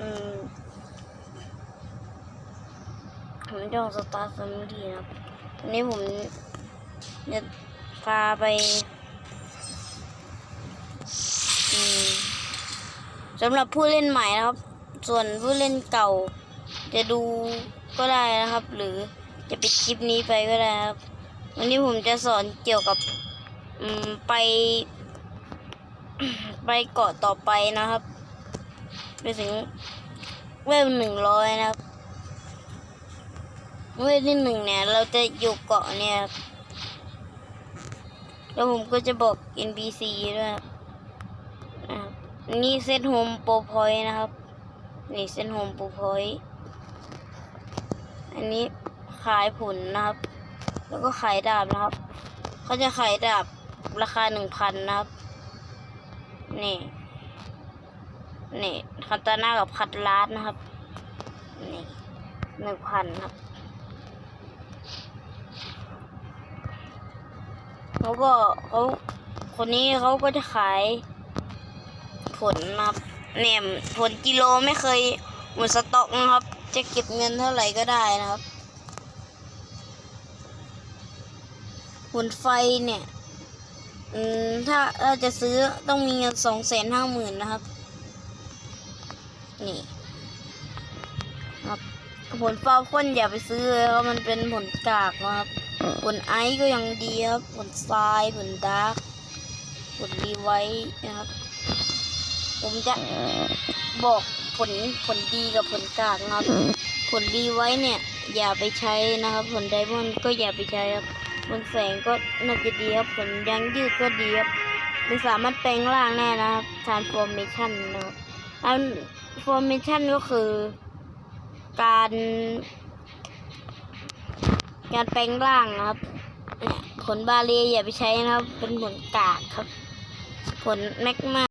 อืมผมจะสตาร์ทแฟมิลี่นะครับวันนี้ผมจะพาไปสำหรับผู้เล่นใหม่นะครับ ส่วนผู้เล่นเก่า จะดูก็ได้นะครับ หรือจะปิดคลิปนี้ไปก็ได้ครับ วันนี้ผมจะสอนเกี่ยวกับไป ไปเกาะต่อไปนะครับ ไปถึงเวลหนึ่งร้อยนะครับ เวลที่หนึ่งเนี่ย เราจะอยู่เกาะเนี่ย แล้วผมก็จะบอก NPC ด้วยนะครับนี่เซตโฮมโปรพอยนะครับ นี่เซตโฮมโปรพอยอันนี้ขายผลนะครับ แล้วก็ขายดาบนะครับ เขาจะขายดาบราคาหนึ่งพันนะครับ นี่ นี่คาตาน่ากับคัตลาสนะครับ นี่หนึ่งพันครับ เขาก็เขาคนนี้เขาก็จะขาย ผลนะครับเนี่ยผลกิโลไม่เคยหมดสต็อกนะครับ จะเก็บเงินเท่าไหร่ก็ได้นะครับหุ่นไฟเนี่ย อืม ถ้าเราจะซื้อต้องมีเงินสองแสนห้าหมื่นนะครับ นี่ครับผลฟ้าพ่นอย่าไปซื้อเลยครับมันเป็นผลกากนะครับผลไอซ์ก็ยังดีครับผลทรายผลดาร์กผลรีไวท์นะครับ ผมจะบอกผลผลดีกับผลกากนะครับ ผลรีไวท์เนี่ย อย่าไปใช้นะครับ ผลไดมอนด์ก็อย่าไปใช้ครับผลแสงก็น่าจะดีครับผลยางยืดก็ดีครับมันสามารถแปลงร่างแน่นะครับ transformation นะครับ information ก็คือ การ การแปลงร่างนะครับเนี่ยผลบาเลียอย่าไปใช้นะครับ เป็นผลกากครับผลแมกมา